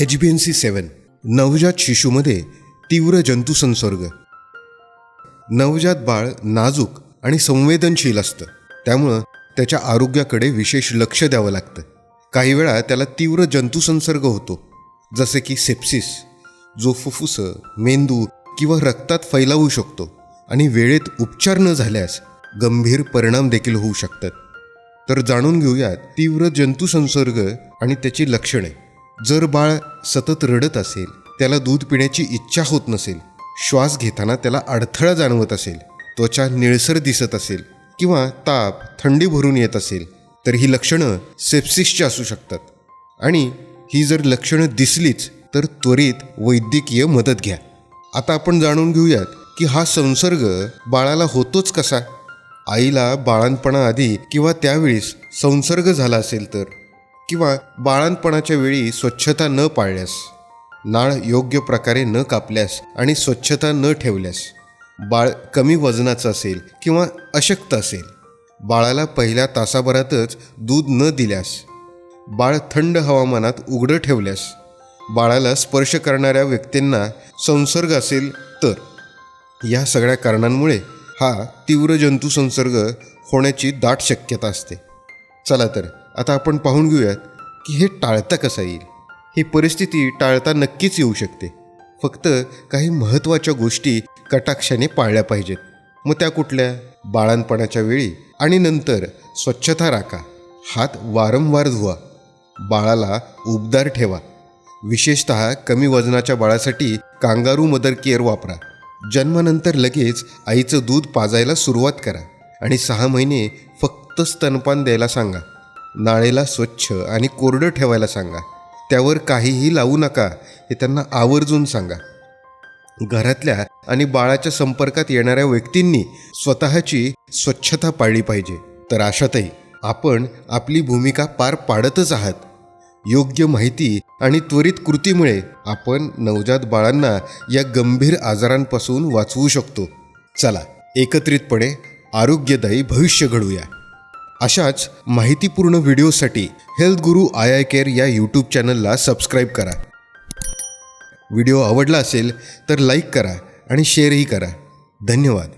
H B N C seven नवजात शिशूमध्ये तीव्र जंतुसंसर्ग नवजात बाळ नाजूक आणि संवेदनशील असतं. त्यामुळं त्याच्या आरोग्याकडे विशेष लक्ष द्यावं लागतं. काही वेळा त्याला तीव्र जंतुसंसर्ग होतो. जसे की सेप्सिस जो फुफ्फुसं मेंदू किंवा रक्तात फैलावू शकतो आणि वेळेत उपचार न झाल्यास गंभीर परिणाम देखील होऊ शकतात. तर जाणून घेऊयात तीव्र जंतुसंसर्ग आणि त्याची लक्षणे. जर बाळ सतत रडत असेल त्याला दूध पिण्याची इच्छा होत नसेल श्वास घेताना त्याला अडथळा जाणवत असेल त्वचा निळसर दिसत असेल किंवा ताप थंडी भरून येत असेल तर ही लक्षणं सेप्सिसची असू शकतात. आणि ही जर लक्षणं दिसलीच तर त्वरित वैद्यकीय मदत घ्या. आता आपण जाणून घेऊयात की हा संसर्ग बाळाला होतोच कसा? आईला बाळणपणाआधी किंवा त्यावेळेस संसर्ग झाला असेल तर? किंवा बाळणपणाच्या वेळी स्वच्छता न पाळल्यास नाळ योग्य प्रकारे न कापल्यास आणि स्वच्छता न ठेवल्यास बाळ कमी वजनाचं असेल किंवा अशक्त असेल बाळाला पहिल्या तासाभरातच दूध न दिल्यास बाळ थंड हवामानात उघडं ठेवल्यास बाळाला स्पर्श करणाऱ्या व्यक्तींना संसर्ग असेल तर. या सगळ्या कारणांमुळे हा तीव्र जंतुसंसर्ग होण्याची दाट शक्यता असते. चला तर आता आपण पाहून घेऊयात की हे टाळता कसं येईल? ही परिस्थिती टाळता नक्कीच येऊ शकते. फक्त काही महत्त्वाच्या गोष्टी कटाक्षाने पाळल्या पाहिजेत. मग त्या कुठल्या? बाळणपणाच्या वेळी आणि नंतर स्वच्छता राखा. हात वारंवार धुवा. बाळाला उबदार ठेवा. विशेषत कमी वजनाच्या बाळासाठी कांगारू मदर केअर वापरा. जन्मानंतर लगेच आईचं दूध पाजायला सुरुवात करा आणि सहा महिने फक्त स्तनपान द्यायला सांगा. नाळेला स्वच्छ आणि कोरडं ठेवायला सांगा. त्यावर काहीही लावू नका हे त्यांना आवर्जून सांगा. घरातल्या आणि बाळाच्या संपर्कात येणाऱ्या व्यक्तींनी स्वतःची स्वच्छता पाळली पाहिजे. तर अशातही आपण आपली भूमिका पार पाडतच आहात. योग्य माहिती आणि त्वरित कृतीमुळे आपण नवजात बाळांना या गंभीर आजारांपासून वाचवू शकतो. चला एकत्रितपणे आरोग्यदायी भविष्य घडूया अशाच माहितीपूर्ण व्हिडिओसाठी health guru I I care या यूट्यूब चॅनलला सबस्क्राईब करा. व्हिडिओ आवडला असेल तर लाईक करा आणि शेअरही करा. धन्यवाद.